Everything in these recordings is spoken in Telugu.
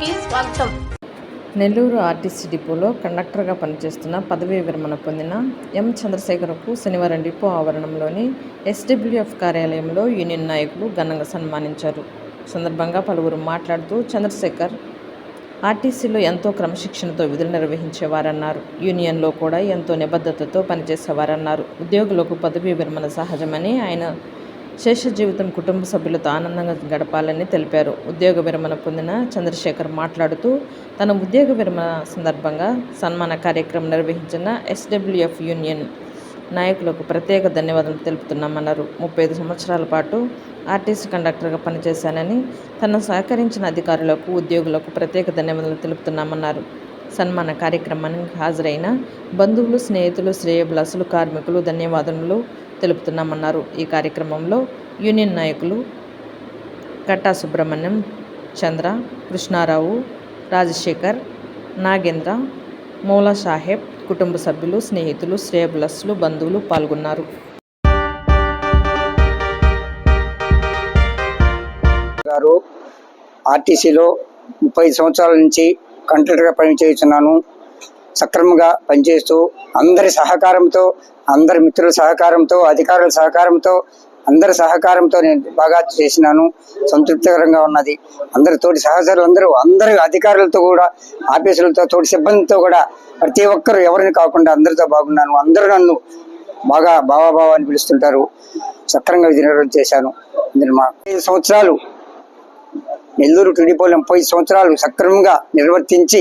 కి స్వాగతం. నెల్లూరు ఆర్టీసీ డిపోలో కండక్టర్గా పనిచేస్తున్న పదవీ విరమణ పొందిన ఎం చంద్రశేఖర్కు శనివారం డిపో ఆవరణంలోని ఎస్డబ్ల్యూఎఫ్ కార్యాలయంలో యూనియన్ నాయకులు ఘనంగా సన్మానించారు. సందర్భంగా పలువురు మాట్లాడుతూ చంద్రశేఖర్ ఆర్టీసీలో ఎంతో క్రమశిక్షణతో విధులు నిర్వహించేవారన్నారు. యూనియన్లో కూడా ఎంతో నిబద్ధతతో పనిచేసేవారన్నారు. ఉద్యోగులకు పదవీ విరమణ సహజమని ఆయన శేష జీవితం కుటుంబ సభ్యులతో ఆనందంగా గడపాలని తెలిపారు. ఉద్యోగ విరమణ పొందిన చంద్రశేఖర్ మాట్లాడుతూ తన ఉద్యోగ విరమణ సందర్భంగా సన్మాన కార్యక్రమం నిర్వహించిన ఎస్డబ్ల్యూఎఫ్ యూనియన్ నాయకులకు ప్రత్యేక ధన్యవాదాలు తెలుపుతున్నామన్నారు. ముప్పై ఐదు సంవత్సరాల పాటు ఆర్టీసీ కండక్టర్గా పనిచేశానని తన సహకరించిన అధికారులకు ఉద్యోగులకు ప్రత్యేక ధన్యవాదాలు తెలుపుతున్నామన్నారు. సన్మాన కార్యక్రమానికి హాజరైన బంధువులు స్నేహితులు శ్రేయభిలాసులు కార్మికులు ధన్యవాదములు తెలుపుతున్నామన్నారు. ఈ కార్యక్రమంలో యూనియన్ నాయకులు కట్టా సుబ్రహ్మణ్యం చంద్ర కృష్ణారావు రాజశేఖర్ నాగేంద్ర మౌలా సాహెబ్ కుటుంబ సభ్యులు స్నేహితులు శ్రేయబులస్లు బంధువులు పాల్గొన్నారు. గారు ఆర్టీసీలో ముప్పై సంవత్సరాల నుంచి కంట్రాక్టర్గా పనిచేస్తున్నాను. సక్రమంగా పనిచేస్తూ అందరి సహకారంతో అందరి మిత్రుల సహకారంతో అధికారుల సహకారంతో అందరి సహకారంతో నేను బాగా చేసినాను. సంతృప్తికరంగా ఉన్నది. అందరితోటి సహచరులందరూ సహచరులు అందరూ అందరి అధికారులతో కూడా ఆఫీసులతో తోటి సిబ్బందితో కూడా ప్రతి ఒక్కరు ఎవరిని కాకుండా అందరితో బాగున్నాను. అందరూ నన్ను బాగా బావాబావా అని పిలుస్తుంటారు. సక్రంగా విధి నిర్వహణ చేశాను. ఇందులో మా ఐదు సంవత్సరాలు నెల్లూరు టీడీపోలో ముప్పై సంవత్సరాలు సక్రమంగా నిర్వర్తించి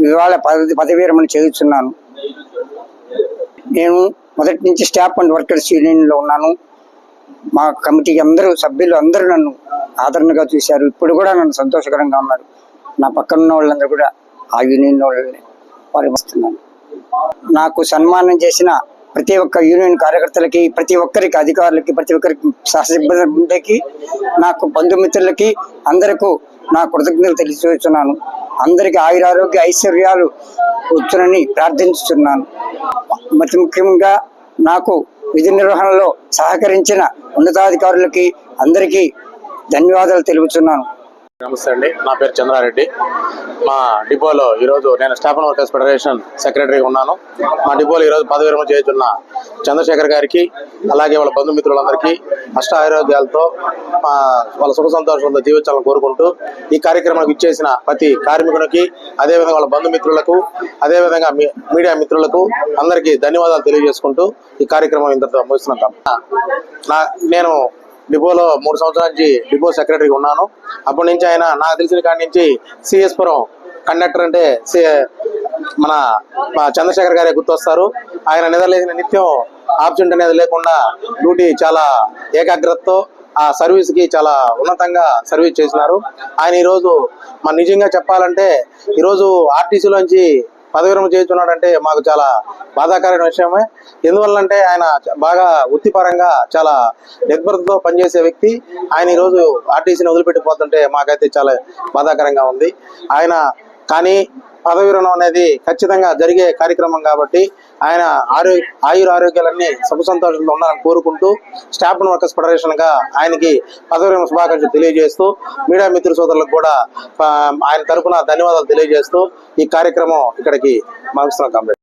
ఇవాళ పదవి పదవి చేస్తున్నాను. నేను మొదటి నుంచి స్టాఫ్ అండ్ వర్కర్స్ యూనియన్లో ఉన్నాను. మా కమిటీ అందరూ సభ్యులు అందరూ నన్ను ఆదరణగా చూశారు. ఇప్పుడు కూడా నన్ను సంతోషకరంగా ఉన్నారు. నా పక్కన ఉన్న వాళ్ళందరూ కూడా ఆ యూనియన్ వాళ్ళని పరిమిస్తున్నాను నాకు సన్మానం చేసిన ప్రతి ఒక్క యూనియన్ కార్యకర్తలకి ప్రతి ఒక్కరికి అధికారులకి ప్రతి ఒక్కరికి సహ సిబ్బందికి నాకు బంధుమిత్రులకి అందరికీ నా కృతజ్ఞతలు తెలియజేస్తున్నాను. అందరికి ఆయురారోగ్య ఐశ్వర్యాలు వచ్చునని ప్రార్థించుతున్నాను అతి ముఖ్యంగా నాకు విధి నిర్వహణలో సహకరించిన ఉన్నతాధికారులకి అందరికీ ధన్యవాదాలు తెలుపుతున్నాను. నమస్తే అండి. నా పేరు చంద్రారెడ్డి. మా డిపోలో ఈరోజు నేను స్టాఫ్ అండ్ వర్కర్స్ ఫెడరేషన్ సెక్రటరీగా ఉన్నాను. మా డిపోలో ఈరోజు పదవి విరమణ చేస్తున్న చంద్రశేఖర్ గారికి అలాగే వాళ్ళ బంధుమిత్రులందరికీ అష్ట ఆరోగ్యాలతో వాళ్ళ సుఖ సంతోషంతో జీవించాలని కోరుకుంటూ ఈ కార్యక్రమానికి ఇచ్చేసిన ప్రతి కార్మికునికి అదేవిధంగా వాళ్ళ బంధుమిత్రులకు అదేవిధంగా మీ మీడియా మిత్రులకు అందరికీ ధన్యవాదాలు తెలియజేసుకుంటూ ఈ కార్యక్రమం ఇంతటితో ముగిస్తున్నాం నా నేను డిపోలో మూడు సంవత్సరాల నుంచి డిపో సెక్రటరీగా ఉన్నాను. అప్పటి నుంచి ఆయన నాకు తెలిసిన కాడి నుంచి సిఎస్ పురం కండక్టర్ అంటే సి- మన చంద్రశేఖర్ గారే గుర్తొస్తారు. ఆయన నిద్రలేసిన నిత్యం ఆబ్సెంట్ అనేది లేకుండా డ్యూటీ చాలా ఏకాగ్రతతో ఆ సర్వీస్కి చాలా ఉన్నతంగా సర్వీస్ చేసినారు. ఆయన ఈరోజు మన నిజంగా చెప్పాలంటే ఈరోజు ఆర్టీసీలోంచి పదవి విరమణ చేస్తున్నాడంటే మాకు చాలా బాధాకరమైన విషయమే. ఎందువల్లంటే ఆయన బాగా వృత్తిపరంగా చాలా నిర్భరతతో పనిచేసే వ్యక్తి. ఆయన ఈరోజు ఆర్టీసీని వదిలిపెట్టిపోతుంటే మాకైతే చాలా బాధాకరంగా ఉంది. ఆయన కానీ పదవి అనేది ఖచ్చితంగా జరిగే కార్యక్రమం కాబట్టి ఆయన ఆరోగ్య ఆయుర ఆరోగ్యాలన్నీ సుఖ సంతోషంలో ఉండాలని కోరుకుంటూ స్టాఫ్ వర్కర్స్ ఫెడరేషన్గా ఆయనకి పదవి శుభాకాంక్షలు తెలియజేస్తూ మీడియా మిత్ర సోదరులకు కూడా ఆయన తరఫున ధన్యవాదాలు తెలియజేస్తూ ఈ కార్యక్రమం ఇక్కడికి ముగిస్తున్నాం కంప్లీట్